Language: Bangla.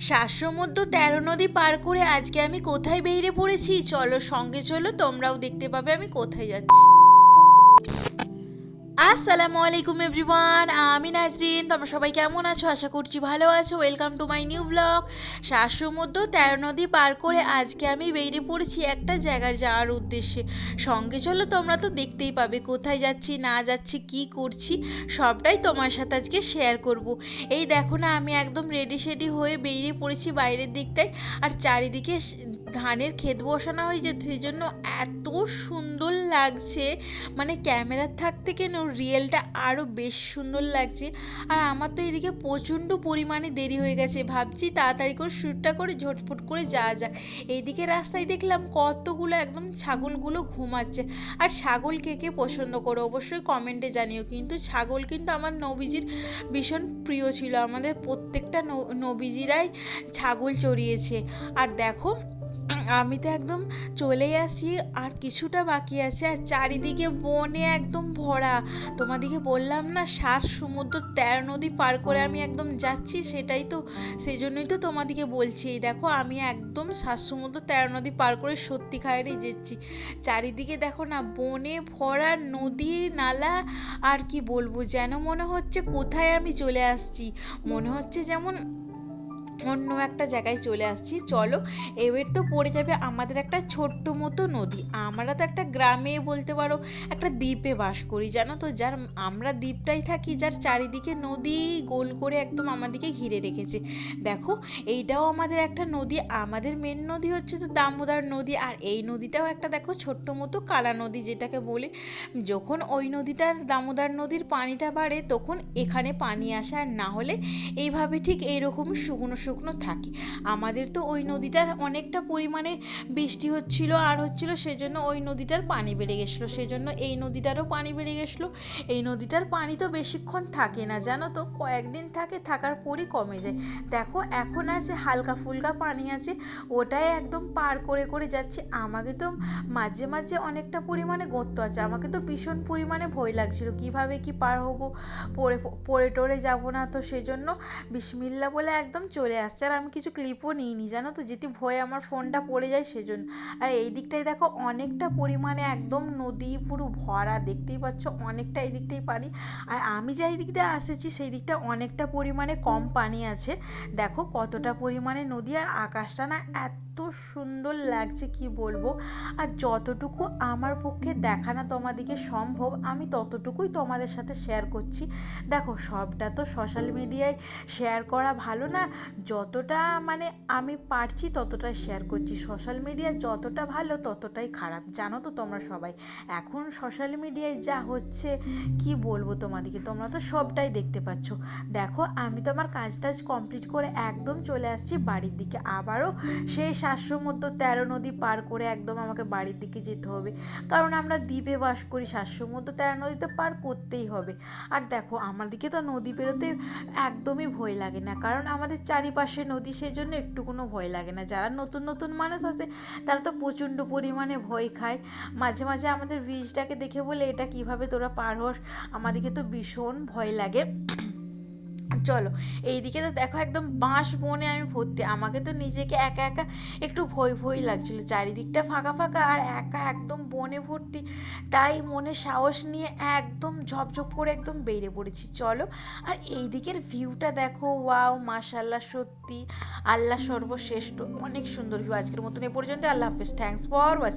শ্বাসমধ্য তেরো নদী পার করে আজকে আমি কোথায় বেরিয়ে পড়েছি? চলো সঙ্গে চলো, তোমরাও দেখতে পাবে আমি কোথায় যাচ্ছি। আসসালামু আলাইকুম এভরিওয়ান, আমি নাজরিন, তোমরা সবাই কেমন আছো? আশা করছি ভালো আছো। Welcome to my new blog শ্বাসমধ্য তেরো নদী পার করে আজকে আমি বেরিয়ে পড়েছি একটা জায়গায় যাওয়ার উদ্দেশ্যে। সঙ্গে চলো, তোমরা তো দেখতেই পাবে কোথায় যাচ্ছি, না যাচ্ছি, কি করছি, সবটাই তোমার সাথে আজকে শেয়ার করব। এই দেখো না, আমি একদম রেডি সেডি হয়ে বেরিয়ে পড়েছি বাইরের দিকটায়। আর চারিদিকে ধানের ক্ষেত বসানো হয়েছে সেই জন্য এত সুন্দর লাগছে। মানে ক্যামেরার থাকতে কেন রিয়েলটা আরও বেশ সুন্দর লাগছে। আর আমার তো এদিকে প্রচণ্ড পরিমাণে দেরি হয়ে গেছে। ভাবছি তাড়াতাড়ি করে শ্যুটটা করে ঝটফট করে যাওয়া যাক। এইদিকে রাস্তায় দেখলাম কতগুলো একদম ছাগলগুলো ঘুমাচ্ছে। আর ছাগল কে কে পছন্দ করো অবশ্যই কমেন্টে জানিও। কিন্তু ছাগল কিন্তু আমার নবীজির ভীষণ প্রিয় ছিল। আমাদের প্রত্যেকটা নবীজিরাই ছাগল চড়িয়েছে। আর দেখো আমি তো একদম চলেই আসি আর কিছুটা বাকি আছে, আর চারিদিকে বনে একদম ভরা। তোমাদিকে বললাম না, সাত সমুদ্র তেরো নদী পার করে আমি একদম যাচ্ছি, সেটাই তো, সেই জন্যই তো তোমাদিকে বলছি। দেখো, আমি একদম সাত সমুদ্র তেরো নদী পার করে সত্যি খায়েরই যাচ্ছি। চারিদিকে দেখো না, বনে ভরা নদী নালা, আর কি বলব, যেন মনে হচ্ছে কোথায় আমি চলে আসছি। মনে হচ্ছে যেমন অন্য একটা জায়গায় চলে আসছি। চলো, এবার তো পড়ে যাবে আমাদের একটা ছোট্ট মতো নদী। আমরা তো একটা গ্রামে বলতে পারো, একটা দ্বীপে বাস করি, জানো তো? যার, আমরা দ্বীপটাই থাকি, যার চারিদিকে নদী গোল করে একদম আমাদেরকে ঘিরে রেখেছে। দেখো, এইটাও আমাদের একটা নদী, আমাদের মেন নদী হচ্ছে তো দামোদর নদী। আর এই নদীটাও একটা দেখো ছোট্ট মতো কালা নদী, যেটাকে বলে, যখন ওই নদীটার দামোদর নদীর পানিটা বাড়ে, তখন এখানে পানি আসে। আর না হলে এইভাবে ঠিক এইরকমই শুকনো শুকনো থাকে। আমাদের তো ওই নদীটার অনেকটা পরিমাণে বৃষ্টি হচ্ছিল, আর হচ্ছিল সেজন্য ওই নদীটার পানি বেড়ে গেছিল। সেজন্য এই নদীটারও পানি বেড়ে গেছিল। এই নদীটার পানি তো বেশিক্ষণ থাকে না, জানো তো? কয়েকদিন থাকে, থাকার পরই কমে যায়। দেখো, এখন আছে হালকা ফুলকা পানি আছে, ওটাই একদম পার করে করে যাচ্ছে। আমাকে তো মাঝে মাঝে অনেকটা পরিমাণে গর্ত আছে। আমাকে তো ভীষণ পরিমাণে ভয় লাগছিল, কীভাবে কি পার হব? পড়ে পড়ে টরে যাব না তো? সেজন্য বিসমিল্লা বলে একদম চলে আসছে। আর আমি কিছু ক্লিপও নিইনি, জানো তো? যেটি ভয়ে আমার ফোনটা পড়ে যায় সেজন্য। আর এই দিকটায় দেখো, অনেকটা পরিমাণে একদম নদী পুরো ভরা, দেখতেই পাচ্ছ? অনেকটা এই দিকটাই পানি। আর আমি যে দিক দিয়ে আসেছি সেই দিকটা অনেকটা পরিমাণে কম পানি আছে। দেখো কতটা পরিমাণে নদী আর আকাশটা না এত সুন্দর লাগছে, কি বলব? আর যতটুকু আমার পক্ষে দেখানো তোমাদেরকে সম্ভব, আমি ততটুকুই তোমাদের সাথে শেয়ার করছি। দেখো, সবটা তো সোশ্যাল মিডিয়ায় শেয়ার করা ভালো না, যতটা মানে আমি পারছি ততটাই শেয়ার করছি। সোশ্যাল মিডিয়া যতটা ভালো ততটাই খারাপ, জানো তো তোমরা সবাই। এখন সোশ্যাল মিডিয়ায় যা হচ্ছে, কি বলব তোমাদেরকে তোমরা তো সবটাই দেখতে পাচ্ছ। দেখো, আমি তো আমার কাজ টাজ কমপ্লিট করে একদম চলে আসছি বাড়ির দিকে। আবারও সেই সাতশোর মধ্যে তেরো নদী পার করে একদম আমাকে বাড়ির দিকে যেতে হবে। কারণ আমরা দ্বীপে বাস করি, সাতশোর মধ্যে তেরো নদী তো পার করতেই হবে। আর দেখো, আমার দিকে তো নদী পেরোতে একদমই ভয় লাগে না। কারণ আমাদের চারিপাশে নদী, সেজন্য একটু কোনো ভয় লাগে না। যারা নতুন নতুন মানুষ আছে, তারা তো প্রচণ্ড পরিমাণে ভয় খায়। মাঝে মাঝে আমাদের ব্রিজটাকে দেখে বলে, এটা কীভাবে তোরা পার হস? আমাদেরকে তো ভীষণ ভয় লাগে। চলো, এইদিকে তো দেখো একদম বাঁশ বনে আমি ভর্তি। আমাকে তো নিজেকে একা একা একটু ভয় ভয় লাগছিল। চারিদিকটা ফাঁকা ফাঁকা আর একা একদম বনে ভর্তি। তাই মনে সাহস নিয়ে একদম ঝপঝপ করে একদম বেরিয়ে পড়েছি। চলো, আর এই দিকের ভিউটা দেখো, ওয়াও মাশাল্লাহ সত্যি। আল্লাহ সর্বশ্রেষ্ঠ। অনেক সুন্দর ভিউ আজকের মতন এ পর্যন্ত। আল্লাহ হাফিজ। Thanks for watching